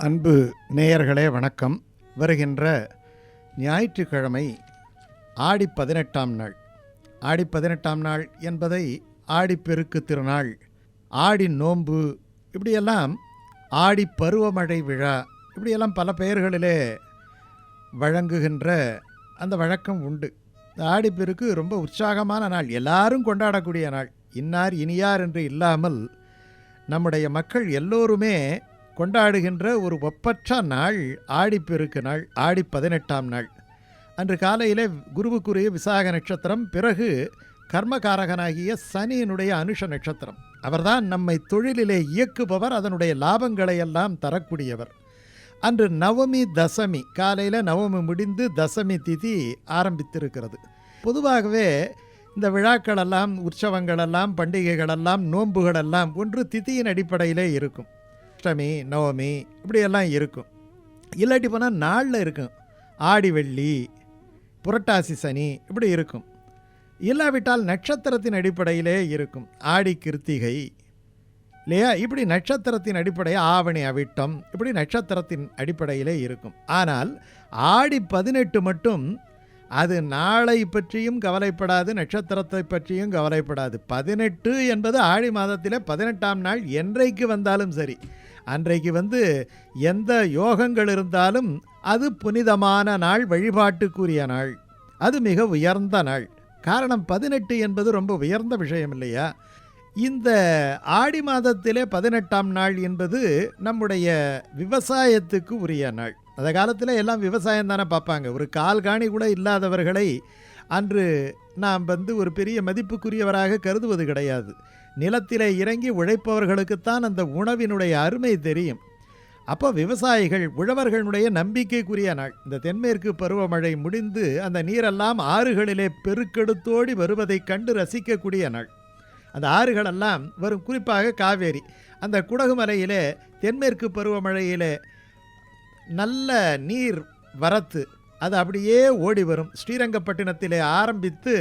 அன்பு நேயர்களே வணக்கம். வருகின்ற ஞாயிற்றுக்கிழமை ஆடி பதினெட்டாம் நாள். ஆடி பதினெட்டாம் நாள் என்பதை ஆடிப்பெருக்கு திருநாள் ஆடி நோன்பு இப்படியெல்லாம் ஆடி பருவமழை விழா இப்படியெல்லாம் பல பெயர்களிலே வழங்குகின்ற அந்த வழக்கம் உண்டு. இந்த ஆடிப்பெருக்கு ரொம்ப உற்சாகமான நாள். எல்லாரும் கொண்டாடக்கூடிய நாள். இன்னார் இனியார் என்று இல்லாமல் நம்முடைய மக்கள் எல்லோருமே கொண்டாடுகின்ற ஒரு ஒப்பற்ற நாள் ஆடிப்பெருக்கு நாள் ஆடி பதினெட்டாம் நாள். அன்று காலையிலே குருவுக்குரிய விசாக நட்சத்திரம் பிறகு கர்மகாரகனாகிய சனியினுடைய அனுஷ நட்சத்திரம். அவர்தான் நம்மை தொழிலிலே இயக்குபவர் அதனுடைய லாபங்களை எல்லாம் தரக்கூடியவர். அன்று நவமி தசமி காலையில் நவமி முடிந்து தசமி திதி ஆரம்பித்திருக்கிறது. பொதுவாகவே இந்த விழாக்களெல்லாம் உற்சவங்களெல்லாம் பண்டிகைகளெல்லாம் நோன்புகளெல்லாம் ஒன்று திதியின் அடிப்படையிலே இருக்கும். அஷ்டமி நவமி இப்படியெல்லாம் இருக்கும். இல்லாட்டி போனால் நாளில் இருக்கும். ஆடி வெள்ளி புரட்டாசி சனி இப்படி இருக்கும். இல்லாவிட்டால் நட்சத்திரத்தின் அடிப்படையிலே இருக்கும். ஆடி கிருத்திகை இல்லையா? இப்படி நட்சத்திரத்தின் அடிப்படையில் ஆவணி அவிட்டம் இப்படி நட்சத்திரத்தின் அடிப்படையிலே இருக்கும். ஆனால் ஆடி பதினெட்டு மட்டும் அது நாளை பற்றியும் கவலைப்படாது நட்சத்திரத்தை பற்றியும் கவலைப்படாது. பதினெட்டு என்பது ஆடி மாதத்தில் பதினெட்டாம் நாள் என்றைக்கு வந்தாலும் சரி. அன்றைக்கு வந்து எந்த யோகங்கள் இருந்தாலும் அது புனிதமான நாள் வழிபாட்டுக்குரிய நாள். அது மிக உயர்ந்த நாள். காரணம் பதினெட்டு என்பது ரொம்ப உயர்ந்த விஷயம் இல்லையா? இந்த ஆடி மாதத்திலே பதினெட்டாம் நாள் என்பது நம்முடைய விவசாயத்துக்கு உரிய நாள். அந்த காலத்தில் எல்லாம் விவசாயம் தானே பார்ப்பாங்க. ஒரு கால் காணி கூட இல்லாதவர்களை அன்று நாம் வந்து ஒரு பெரிய மதிப்புக்குரியவராக கருதுவது கிடையாது. நிலத்திலே இறங்கி உழைப்பவர்களுக்குத்தான் அந்த உணவினுடைய அருமை தெரியும். அப்போ விவசாயிகள் உழவர்களுடைய நம்பிக்கைக்குரிய நாள். இந்த தென்மேற்கு பருவமழை முடிந்து அந்த நீரெல்லாம் ஆறுகளிலே பெருக்கெடுத்தோடி வருவதைக் கண்டு ரசிக்கக்கூடிய நாள். அந்த ஆறுகளெல்லாம் வரும் குறிப்பாக காவேரி. அந்த குடகுமலையிலே தென்மேற்கு பருவமழையிலே நல்ல நீர் வரத்து அது அப்படியே ஓடி வரும் ஸ்ரீரங்கப்பட்டினத்திலே ஆரம்பித்து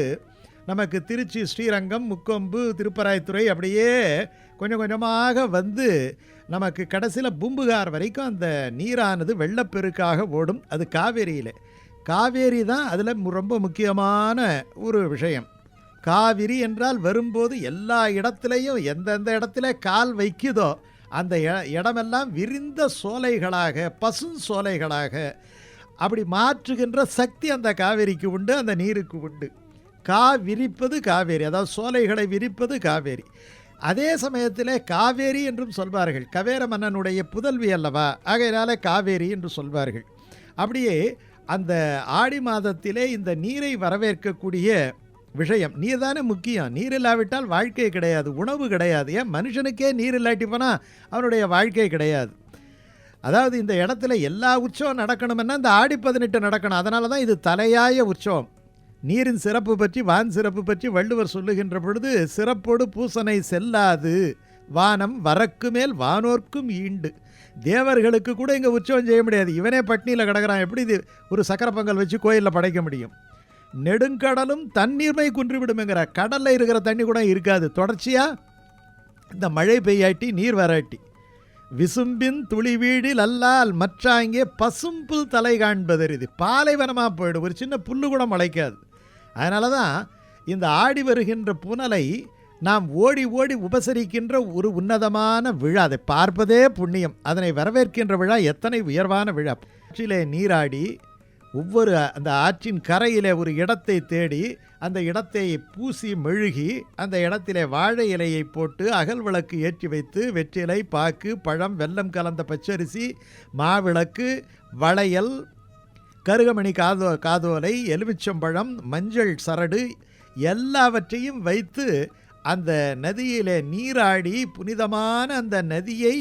நமக்கு திருச்சி ஸ்ரீரங்கம் முக்கொம்பு திருப்பராய்த்துறை அப்படியே கொஞ்சம் கொஞ்சமாக வந்து நமக்கு கடைசியில் பூம்புகார் வரைக்கும் அந்த நீரானது வெள்ளப்பெருக்காக ஓடும். அது காவேரியில். காவேரி தான் அதில் ரொம்ப முக்கியமான ஒரு விஷயம். காவிரி என்றால் வரும்போது எல்லா இடத்துலையும் எந்தெந்த இடத்துல கால் வைக்குதோ அந்த இடமெல்லாம் விரிந்த சோலைகளாக பசும் சோலைகளாக அப்படி மாற்றுகின்ற சக்தி அந்த காவேரிக்கு உண்டு அந்த நீருக்கு உண்டு. கா விரிப்பது காவேரி. அதாவது சோலைகளை விரிப்பது காவேரி. அதே சமயத்தில் காவேரி என்றும் சொல்வார்கள். கவேர மன்னனுடைய புதல்வி அல்லவா? ஆகையினால காவேரி என்று சொல்வார்கள். அப்படியே அந்த ஆடி மாதத்திலே இந்த நீரை வரவேற்கக்கூடிய விஷயம் நீர் தானே முக்கியம். நீர் இல்லாவிட்டால் வாழ்க்கை கிடையாது உணவு கிடையாது. ஏன்? மனுஷனுக்கே நீர் இல்லாட்டி போனால் அவனுடைய வாழ்க்கை கிடையாது. அதாவது இந்த இடத்துல எல்லா உற்சவம் நடக்கணும்னா இந்த ஆடி பதினெட்டு நடக்கணும். அதனால தான் இது தலையாய உற்சவம். நீரின் சிறப்பு பற்றி வான் சிறப்பு பற்றி வள்ளுவர் சொல்லுகின்ற பொழுது சிறப்போடு பூசனை செல்லாது வானம் வரக்கு மேல் வானோர்க்கும் ஈண்டு. தேவர்களுக்கு கூட இங்கே உற்சவம் செய்ய முடியாது. இவனே பட்னியில் கிடக்கிறான். எப்படி இது ஒரு சக்கரை பொங்கல் வச்சு கோயிலில் படைக்க முடியும்? நெடுங்கடலும் தண்ணீர்மை குன்றிவிடும்ங்கிற கடலில் இருக்கிற தண்ணி கூட இருக்காது. தொடர்ச்சியாக இந்த மழை பெய்யாட்டி நீர் வராட்டி. விசும்பின் துளி வீடில் அல்லால் மற்றாங்கே பசும்புல் தலை காண்பதறிது பாலைவனமாக போயிடும். ஒரு சின்ன புல்லு கூட முளைக்காது. அதனால தான் இந்த ஆடி வருகின்ற புனலை நாம் ஓடி ஓடி உபசரிக்கின்ற ஒரு உன்னதமான விழா. அதை பார்ப்பதே புண்ணியம். அதனை வரவேற்கின்ற விழா எத்தனை உயர்வான விழா. ஆற்றிலே நீராடி ஒவ்வொரு அந்த ஆற்றின் கரையிலே ஒரு இடத்தை தேடி அந்த இடத்தை பூசி மெழுகி அந்த இடத்திலே வாழை இலையை போட்டு அகல் விளக்கு ஏற்றி வைத்து வெற்றிலை பாக்கு பழம் வெல்லம் கலந்த பச்சரிசி மாவிளக்கு வளையல் கருகமணி காதோ காதோலை எலுமிச்சம்பழம் மஞ்சள் சரடு எல்லாவற்றையும் வைத்து அந்த நதியிலே நீராடி புனிதமான அந்த நதியை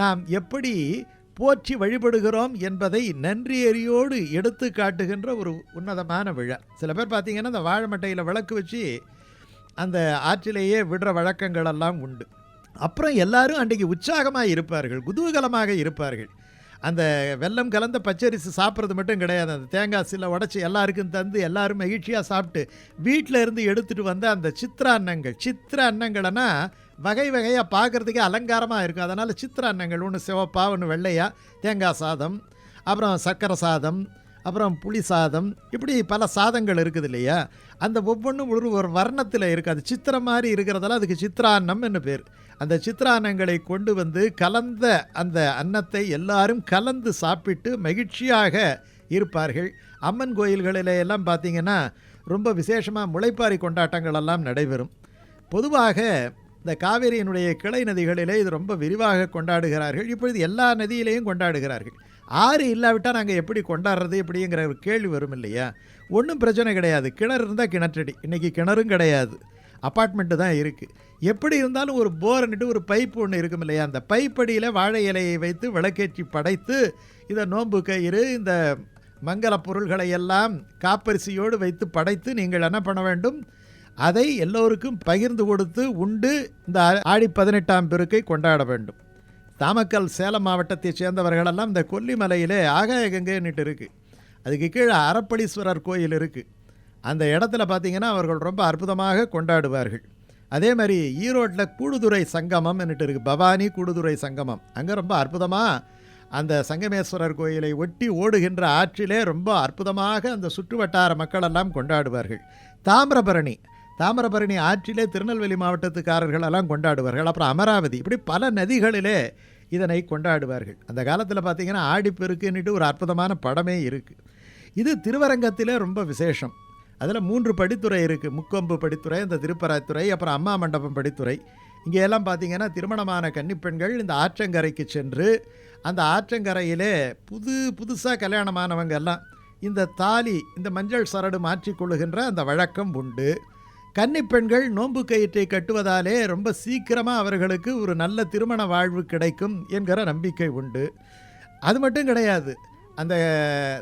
நாம் எப்படி போற்றி வழிபடுகிறோம் என்பதை நன்றியறியோடு எடுத்து காட்டுகின்ற ஒரு உன்னதமான விழா. சில பேர் பார்த்திங்கன்னா அந்த வாழைமட்டையில் விளக்கு வச்சு அந்த ஆற்றிலேயே விடுற வழக்கங்கள் எல்லாம் உண்டு. அப்புறம் எல்லாரும் அன்றைக்கு உற்சாகமாக இருப்பார்கள் குதூகலமாக இருப்பார்கள். அந்த வெல்லம் கலந்த பச்சரிசி சாப்பிட்றது மட்டும் கிடையாது. அந்த தேங்காய் சில உடச்சி எல்லாருக்கும் தந்து எல்லாரும் மகிழ்ச்சியாக சாப்பிட்டு வீட்டில் இருந்து எடுத்துகிட்டு வந்த அந்த சித்திர அன்னங்கள் சித்திர அன்னங்கள்னா வகை வகையாக பார்க்குறதுக்கே அலங்காரமாக இருக்கும். அதனால் சித்திரான்னங்கள் ஒன்று சிவப்பா ஒன்று வெள்ளையா தேங்காய் சாதம் அப்புறம் சர்க்கரை சாதம் அப்புறம் புளி சாதம் இப்படி பல சாதங்கள் இருக்குது இல்லையா? அந்த ஒவ்வொன்றும் ஒரு ஒரு வர்ணத்தில் இருக்குது அது சித்திரம் மாதிரி இருக்கிறதால அதுக்கு சித்திரான்னம் என்ன பேர். அந்த சித்திரான்னங்களை கொண்டு வந்து கலந்த அந்த அன்னத்தை எல்லாரும் கலந்து சாப்பிட்டு மகிழ்ச்சியாக இருப்பார்கள். அம்மன் கோயில்களில் எல்லாம் பார்த்தீங்கன்னா ரொம்ப விசேஷமாக முளைப்பாரி கொண்டாட்டங்கள் எல்லாம் நடைபெறும். பொதுவாக இந்த காவேரியினுடைய கிளை நதிகளிலே இது ரொம்ப விரிவாக கொண்டாடுகிறார்கள். இப்பொழுது எல்லா நதியிலையும் கொண்டாடுகிறார்கள். ஆறு இல்லாவிட்டால் நாங்கள் எப்படி கொண்டாடுறது எப்படிங்கிற ஒரு கேள்வி வரும் இல்லையா? ஒன்றும் பிரச்சனை கிடையாது. கிணறு இருந்தால் கிணற்றடி. இன்றைக்கி கிணறும் கிடையாது. அப்பார்ட்மெண்ட்டு தான் இருக்குது எப்படி இருந்தாலும் ஒரு போரன்ட்டு ஒரு பைப் ஒன்று இருக்கும் இல்லையா? அந்த பைப்படியில் வாழை இலையை வைத்து விளக்கேற்றி படைத்து இந்த நோன்பு கயிறு இந்த மங்கள பொருள்களை எல்லாம் காப்பரிசியோடு வைத்து படைத்து நீங்கள் என்ன பண்ண வேண்டும்? அதை எல்லோருக்கும் பகிர்ந்து கொடுத்து உண்டு இந்த ஆடி பதினெட்டாம் பெருக்கை கொண்டாட வேண்டும். தாமக்கல் சேலம் மாவட்டத்தைச் சேர்ந்தவர்களெல்லாம் இந்த கொல்லிமலையிலே ஆகாய கங்கைன்னுட்டு இருக்குது அதுக்கு கீழே அரப்பளீஸ்வரர் கோயில் இருக்குது அந்த இடத்துல பார்த்தீங்கன்னா அவர்கள் ரொம்ப அற்புதமாக கொண்டாடுவார்கள். அதே மாதிரி ஈரோட்டில் கூடுதுறை சங்கமம் இருக்குது பவானி கூடுதுறை சங்கமம். அங்கே ரொம்ப அற்புதமாக அந்த சங்கமேஸ்வரர் கோயிலை ஒட்டி ஓடுகின்ற ஆற்றிலே ரொம்ப அற்புதமாக அந்த சுற்றுவட்டார மக்களெல்லாம் கொண்டாடுவார்கள். தாமிரபரணி. தாமிரபரணி ஆற்றிலே திருநெல்வேலி மாவட்டத்துக்காரர்கள் எல்லாம் கொண்டாடுவார்கள். அப்புறம் அமராவதி. இப்படி பல நதிகளிலே இதனை கொண்டாடுவார்கள். அந்த காலத்தில் பார்த்திங்கன்னா ஆடிப்பெருக்குன்னுட்டு ஒரு அற்புதமான படமே இருக்குது இது திருவரங்கத்திலே ரொம்ப விசேஷம். அதில் மூன்று படித்துறை இருக்குது முக்கொம்பு படித்துறை இந்த திருப்பராத்துறை அப்புறம் அம்மா மண்டபம் படித்துறை. இங்கே எல்லாம் பார்த்தீங்கன்னா திருமணமான கன்னிப்பெண்கள் இந்த ஆற்றங்கரைக்கு சென்று அந்த ஆற்றங்கரையிலே புது புதுசாக கல்யாணமானவங்க எல்லாம் இந்த தாலி இந்த மஞ்சள் சரடு மாற்றிக்கொள்ளுகின்ற அந்த வழக்கம் உண்டு. கன்னிப்பெண்கள் நோன்பு கயிற்றை கட்டுவதாலே ரொம்ப சீக்கிரமாக அவர்களுக்கு ஒரு நல்ல திருமண வாழ்வு கிடைக்கும் என்கிற நம்பிக்கை உண்டு. அது மட்டும் கிடையாது. அந்த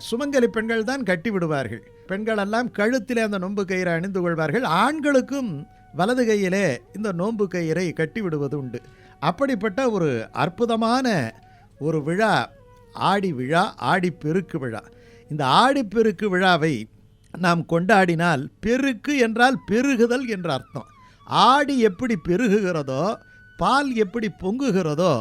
சுமங்கலி பெண்கள் தான் கட்டி விடுவார்கள். பெண்கள் எல்லாம் கழுத்திலே அந்த நோன்பு கயிறை அணிந்து கொள்வார்கள். ஆண்களுக்கும் வலது கையிலே இந்த நோன்பு கயிறை கட்டி விடுவது உண்டு. அப்படிப்பட்ட ஒரு அற்புதமான ஒரு விழா ஆடி விழா ஆடி பெருக்கு விழா. இந்த ஆடிப்பெருக்கு விழாவை நாம் கொண்டாடினால் பெருக்கு என்றால் பெருகுதல் என்ற அர்த்தம். ஆடி எப்படி பெருகுகிறதோ பால் எப்படி பொங்குகிறதோ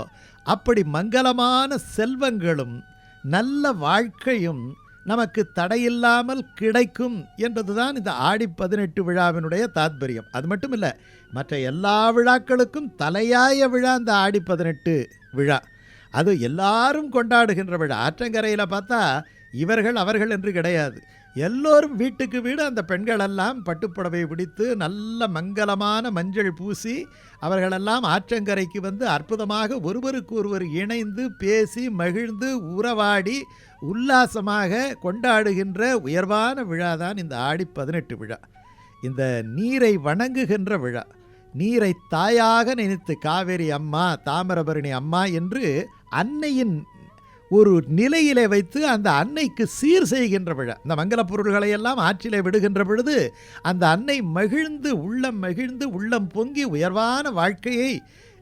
அப்படி மங்களமான செல்வங்களும் நல்ல வாழ்க்கையும் நமக்கு தடையில்லாமல் கிடைக்கும் என்பதுதான் இந்த ஆடி பதினெட்டு விழாவினுடைய தாத்பரியம். அது மட்டும் இல்லை மற்ற எல்லா விழாக்களுக்கும் தலையாய விழா இந்த ஆடி பதினெட்டு விழா. அது எல்லாரும் கொண்டாடுகின்ற விழா. ஆற்றங்கரையில் பார்த்தா இவர்கள் அவர்கள் என்று கிடையாது. எல்லோரும் வீட்டுக்கு வீடு அந்த பெண்களெல்லாம் பட்டுப்புடவை பிடித்து நல்ல மங்களமான மஞ்சள் பூசி அவர்களெல்லாம் ஆற்றங்கரைக்கு வந்து அற்புதமாக ஒருவருக்கு ஒருவர் இணைந்து பேசி மகிழ்ந்து உறவாடி உல்லாசமாக கொண்டாடுகின்ற உயர்வான விழா தான் இந்த ஆடி பதினெட்டு விழா. இந்த நீரை வணங்குகின்ற விழா. நீரை தாயாக நினைத்து காவேரி அம்மா தாமிரபரணி அம்மா என்று அன்னையின் ஒரு நிலையிலே வைத்து அந்த அன்னைக்கு சீர் செய்கின்ற விழா. இந்த மங்கள பொருள்களை எல்லாம் ஆற்றிலே விடுகின்ற பொழுது அந்த அன்னை மகிழ்ந்து உள்ளம் மகிழ்ந்து உள்ளம் பொங்கி உயர்வான வாழ்க்கையை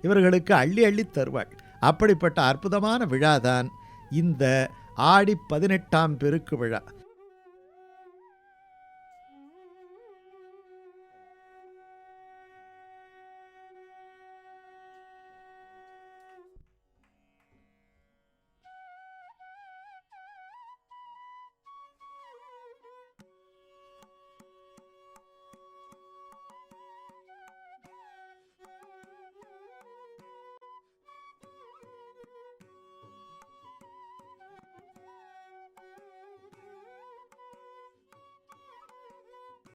இவர்களுக்கு அள்ளி அள்ளி தருவாள். அப்படிப்பட்ட அற்புதமான விழாதான் இந்த ஆடி பதினெட்டாம் பெருக்கு விழா.